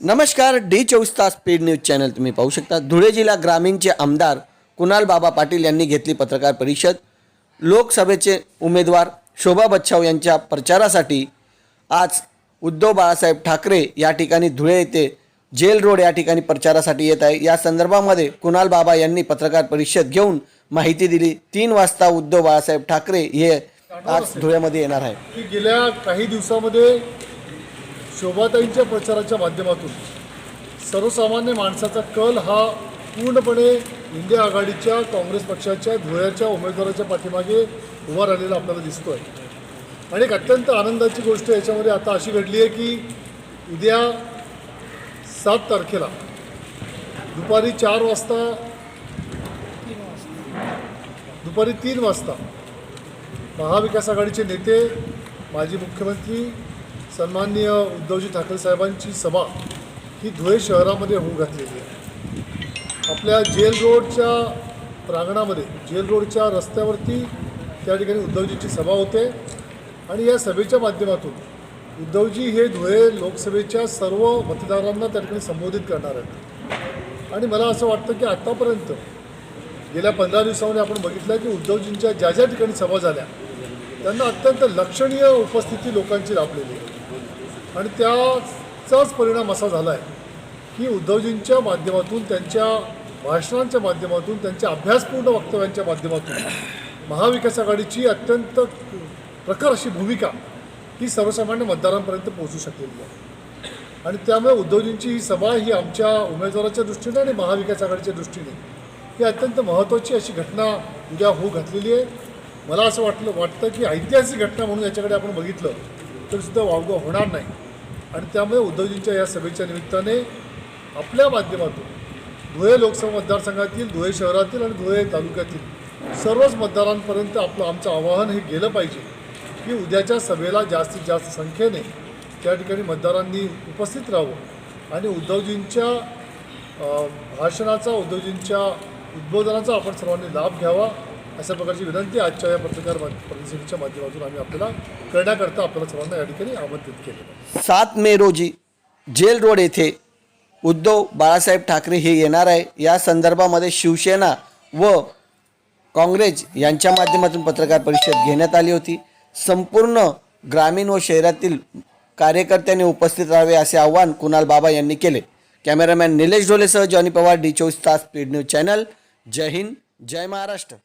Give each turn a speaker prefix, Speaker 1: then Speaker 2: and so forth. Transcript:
Speaker 1: नमस्कार डी चोवीस तास स्पीड न्यूज चॅनल तुम्ही पाहू शकता. धुळे जिल्हा ग्रामीणचे आमदार कुणाल बाबा पाटील यांनी घेतली पत्रकार परिषद. लोकसभेचे उमेदवार शोभा बच्छाव यांच्या प्रचारासाठी आज उद्धव बाळासाहेब ठाकरे या ठिकाणी धुळे येथे जेल रोड या ठिकाणी प्रचारासाठी येत आहे. या संदर्भामध्ये कुणाल बाबा यांनी पत्रकार परिषद घेऊन माहिती दिली. तीन वाजता उद्धव बाळासाहेब ठाकरे हे आज धुळ्यामध्ये येणार आहे.
Speaker 2: की गेल्या काही दिवसामध्ये शोभाताईंच्या प्रचाराच्या माध्यमातून सर्वसामान्य माणसाचा कल हा पूर्णपणे इंडिया आघाडीच्या काँग्रेस पक्षाच्या धुळ्याच्या उमेदवाराच्या पाठीमागे उभा राहिलेला आपल्याला दिसतो आहे आणि एक अत्यंत आनंदाची गोष्ट याच्यामध्ये आता अशी घडली आहे की उद्या सात तारखेला दुपारी चार वाजता दुपारी तीन वाजता महाविकास आघाडीचे नेते माजी मुख्यमंत्री सन्माननीय उद्धवजी ठाकरे साहेबांची सभा ही धुळे शहरामध्ये होऊ घातलेली आहे. आपल्या जेल रोडच्या प्रांगणामध्ये जेल रोडच्या रस्त्यावरती त्या ठिकाणी उद्धवजीची सभा होते. आणि या सभेच्या माध्यमातून उद्धवजी हे धुळे लोकसभेच्या सर्व मतदारांना त्या ठिकाणी संबोधित करणार आहेत. आणि मला असं वाटतं की आत्तापर्यंत गेल्या पंधरा दिवसामध्ये आपण बघितलं की उद्धवजींच्या ज्या ज्या ठिकाणी सभा झाल्या त्यांना अत्यंत लक्षणीय उपस्थिती लोकांची लाभलेली आहे. आणि त्याचाच परिणाम असा झाला आहे की उद्धवजींच्या माध्यमातून त्यांच्या भाषणांच्या माध्यमातून त्यांच्या अभ्यासपूर्ण वक्तव्यांच्या माध्यमातून महाविकास आघाडीची अत्यंत प्रखर अशी भूमिका ही सर्वसामान्य मतदारांपर्यंत पोहोचू शकलेली आहे आणि त्यामुळे उद्धवजींची ही सभा ही आमच्या उमेदवाराच्या दृष्टीने आणि महाविकास आघाडीच्या दृष्टीने ही अत्यंत महत्त्वाची अशी घटना उद्या होऊ घातलेली आहे. मला असं वाटलं वाटतं की ऐतिहासिक घटना म्हणून याच्याकडे आपण बघितलं तर सुद्धा वावगं होणार नाही. आणि त्यामुळे उद्धवजींच्या या सभेच्या निमित्ताने आपल्या माध्यमातून धुळे लोकसभा मतदारसंघातील धुळे शहरातील आणि धुळे तालुक्यातील सर्वच मतदारांपर्यंत आपलं आमचं आवाहन हे गेलं पाहिजे की उद्याच्या सभेला जास्तीत जास्त संख्येने त्या ठिकाणी मतदारांनी उपस्थित राहावं. आणि उद्धवजींच्या भाषणाचा उद्धवजींच्या उद्बोधनाचा आपण सर्वांनी लाभ घ्यावा. अशा प्रकारची विनंती आजच्या या पत्रकार परिषदेच्या माध्यमातून आम्ही आपल्याला करण्याकरता आपल्याला सर्वांना या ठिकाणी आमंत्रित केलेलं
Speaker 1: सात मे रोजी जेल रोड येथे उद्धव बाळासाहेब ठाकरे हे येणार आहे. या संदर्भामध्ये शिवसेना व काँग्रेस यांच्या माध्यमातून पत्रकार परिषद घेण्यात आली होती. संपूर्ण ग्रामीण व शहरातील कार्यकर्त्यांनी उपस्थित राहावे असे आवाहन कुणाल बाबा यांनी केले. कॅमेरामॅन निलेश ढोलेसह जॉनी पवार डी चोवीस तास स्पीड न्यूज चॅनल. जय हिंद जय महाराष्ट्र.